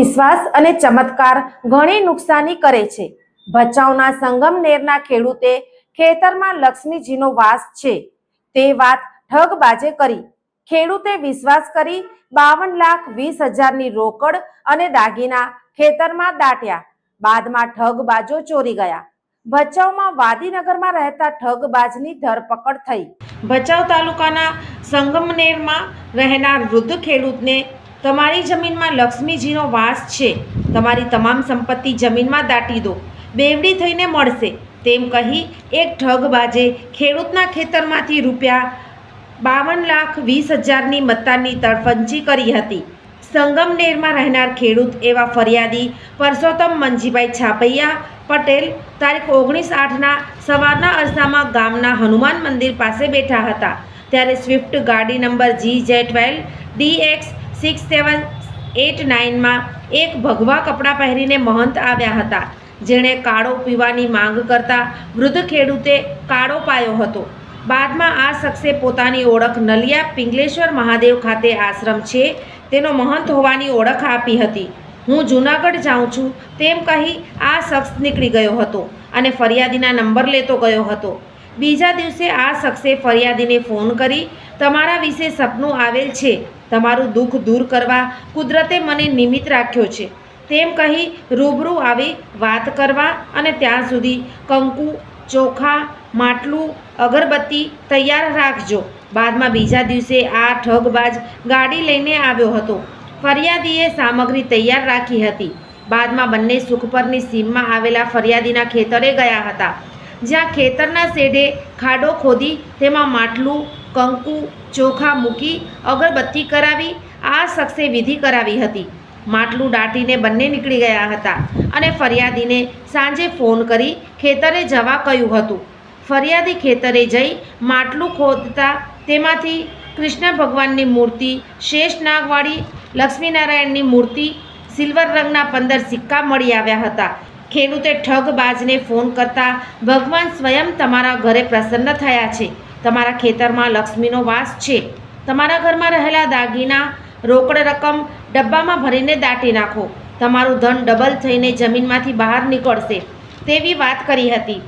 વિશ્વાસ અને ચમત્કાર ઘણી નુકસાની કરે છે. ભચાઉના સંગમ નેરના ખેડૂતે ખેતરમાં લક્ષ્મીજીનો વાસ છે. તે વાત ઠગબાજે કરી. ખેડૂતે વિશ્વાસ કરી બાવન લાખ વીસ હજારની રોકડ અને દાગીના ખેતરમાં દાટ્યા. બાદમાં ઠગબાજો ચોરી ગયા. ભચાઉમાં વાદીનગરમાં રહેતા ઠગબાજની ધરપકડ થઈ. ભચાઉ તાલુકાના સંગમનેરમાં રહેનાર વૃદ્ધ ખેડૂતને તમારી જમીનમાં લક્ષ્મીજીનો વાસ છે. તમારી તમામ સંપત્તિ જમીનમાં દાટી દો. બેવડી થઈને મળશે. તેમ કહી એક ઠગબાજે ખેડૂતના ખેતરમાંથી રૂપિયા બાવન લાખ વીસ હજારની મત્તાની તડફંચી કરી હતી. સંગમનેરમાં રહેનાર ખેડૂત એવા ફરિયાદી પરસોત્તમ મંજીભાઈ છાપૈયા પટેલ તારીખ ઓગણીસ આઠના સવારના અરસામાં ગામના હનુમાન મંદિર પાસે બેઠા હતા. ત્યારે સ્વિફ્ટ ગાડી number G J twelve DX six, seven, eight, નાઇનમાં એક ભગવા કપડાં પહેરીને મહંત આવ્યા હતા, જેણે કાળો પીવાની માંગ કરતા વૃદ્ધ ખેડૂતે કાળો પાયો હતો. બાદમાં આ શખ્સે પોતાની ઓળખ નલિયા પિંગલેશ્વર મહાદેવ ખાતે આશ્રમ છે, તેનો મહંત હોવાની ઓળખ આપી હતી. હું જૂનાગઢ જાઉં છું, તેમ કહી આ શખ્સ નીકળી ગયો હતો અને ફરિયાદીના નંબર લેતો ગયો હતો. બીજા દિવસે આ શખ્સે ફરિયાદીને ફોન કરી, તમારા વિશે સપનું આવેલ છે તમારું દુઃખ દૂર કરવા કુદરતે મને નિમિત્ત રાખ્યો છે. તેમ કહી રૂબરૂ આવી વાત કરવા અને ત્યાં સુધી કંકુ, ચોખા, માટલું, અગરબત્તી તૈયાર રાખજો. બાદમાં બીજા દિવસે આ ઠગબાજ ગાડી લઈને આવ્યો હતો. ફરિયાદીએ સામગ્રી તૈયાર રાખી હતી. બાદમાં બંને સુખપરની સીમમાં આવેલા ફરિયાદીના ખેતરે ગયા હતા. જ્યાં ખેતરના શેઢે ખાડો ખોદી તેમાં માટલું કંકુ ચોખા મૂકી અગરબત્તી કરાવી, આ શખ્સે વિધિ કરાવી હતી. માટલું દાટીને બંને નીકળી ગયા હતા અને ફરિયાદીને સાંજે ફોન કરી ખેતરે જવા કહ્યું હતું. ફરિયાદી ખેતરે જઈ માટલું ખોદતા તેમાંથી કૃષ્ણ ભગવાનની મૂર્તિ, શેષ નાગવાળી લક્ષ્મીનારાયણની મૂર્તિ, સિલ્વર રંગના પંદર સિક્કા મળી આવ્યા હતા. ખેડૂતે ઠગબાજને ફોન કરતા ભગવાન સ્વયં તમારા ઘરે પ્રસન્ન થયા છે. તમારા ખેતરમાં લક્ષ્મીનો વાસ છે. તમારા ઘરમાં રહેલા દાગીના, રોકડ રકમ, ડબ્બામાં ભરીને દાટી નાખો. તમારું ધન ડબલ થઈને જમીનમાંથી બહાર નીકળશે. તેવી વાત કરી હતી.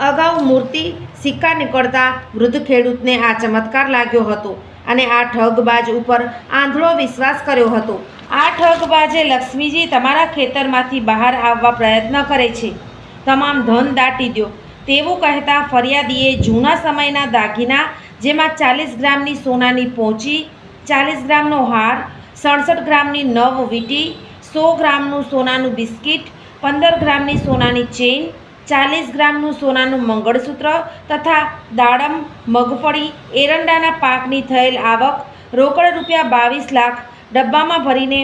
અગાઉ મૂર્તિ સિક્કા નીકળતા વૃદ્ધ ખેડૂતને આ ચમત્કાર લાગ્યો હતો અને આ ઠગબાજ ઉપર આંધળો વિશ્વાસ કર્યો હતો. આ ઠગબાજે લક્ષ્મીજી તમારા ખેતરમાંથી બહાર આવવા પ્રયત્ન કરે છે. તમામ ધન દાટી દો. તેવું કહેતા ફરિયાદીએ જૂના સમયના દાગીના, જેમાં ચાલીસ ગ્રામની સોનાની પોંચી, ચાલીસ ગ્રામનો હાર, સડસઠ ગ્રામની નવ વીંટી, સો ગ્રામનું સોનાનું બિસ્કિટ, પંદર ગ્રામની સોનાની ચેઇન, ચાલીસ ગ્રામનું સોનાનું મંગળસૂત્ર તથા દાડમ, મગફળી, એરંડાના પાકની થયેલ આવક, રોકડ રૂપિયા બાવીસ લાખ, ડબ્બામાં ભરીને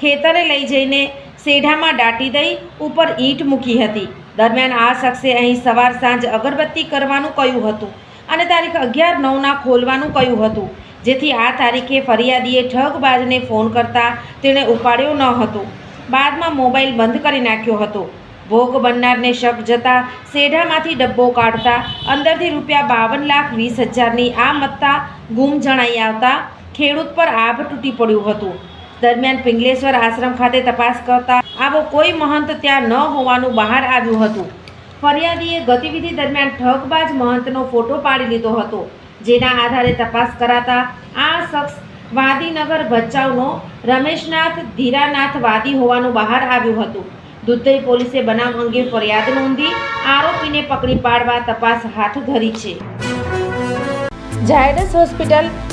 ખેતરે લઈ જઈને સેઢામાં દાટી દઈ, ઉપર ઈંટ મૂકી હતી. દરમિયાન આ શખ્સે અહીં સવાર સાંજ અગરબત્તી કરવાનું કહ્યું હતું અને તારીખ અગિયાર નવના ખોલવાનું કહ્યું હતું, જેથી આ તારીખે ફરિયાદીએ ઠગબાજને ફોન કરતા તેણે ઉપાડ્યો ન હતો. બાદમાં મોબાઈલ બંધ કરી નાખ્યો હતો. ભોગ બનનારને શક જતા સેઢામાંથી ડબ્બો કાઢતા અંદરથી રૂપિયા બાવન લાખ વીસ હજારની આ મત્તા ગુમ જણાઈ આવતા ખેડૂત પર આભ તૂટી પડ્યું હતું. દરમિયાન પિંગલેશ્વર આશ્રમ ખાતે તપાસ કરતા આવો કોઈ મહંત ત્યાં ન હોવાનું બહાર આવ્યું હતું. ફરિયાદીએ ગતિવિધિ દરમિયાન ઠગબાજ મહંતનો ફોટો પાડી લીધો હતો, જેના આધારે તપાસ કરાતા આ શખ્સ વાદીનગર ભચાઉનો રમેશનાથ ધીરાનાથ વાદી હોવાનું બહાર આવ્યું હતું. દુધઈ પોલીસે બનાવ અંગે ફરિયાદ નોંધી આરોપીને પકડી પાડવા તપાસ હાથ ધરી છે. ઝાયડસ હોસ્પિટલ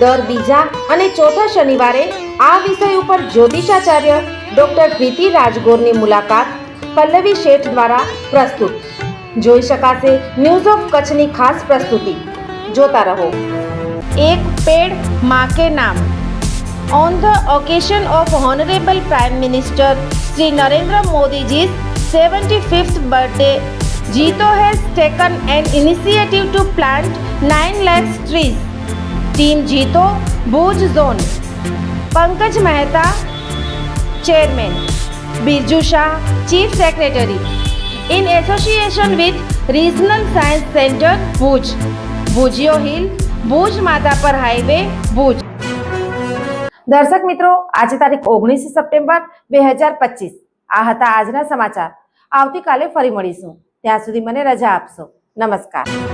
દર બીજા અને ચોથા શનિવારે આ વિષય ઉપર જ્યોતિષાચાર્ય ડોક્ટર પ્રીતિ રાજગોરની મુલાકાત પલ્લવી શેઠ દ્વારા પ્રસ્તુત જોઈ શકાશે ન્યૂઝ ઓફ કચ્છની ખાસ પ્રસ્તુતિ જોતા રહો એક પેડમાં કે નામ On the occasion of Honorable Prime Minister Sri Narendra Modi's 75th birthday, Jito has taken an initiative to plant 9 lakhs trees. Team Jito, Bhuj Zone. Pankaj Mehta, Chairman. Birju Shah, Chief Secretary. In association with Regional Science Center, Bhuj. Bhujio Hill, Bhuj Madapar Highway, Bhuj. દર્શક મિત્રો આજે તારીખ ઓગણીસ September બે હજાર પચીસ આ હતા આજના સમાચાર આવતીકાલે ફરી મળીશું ત્યાં સુધી મને રજા આપશો નમસ્કાર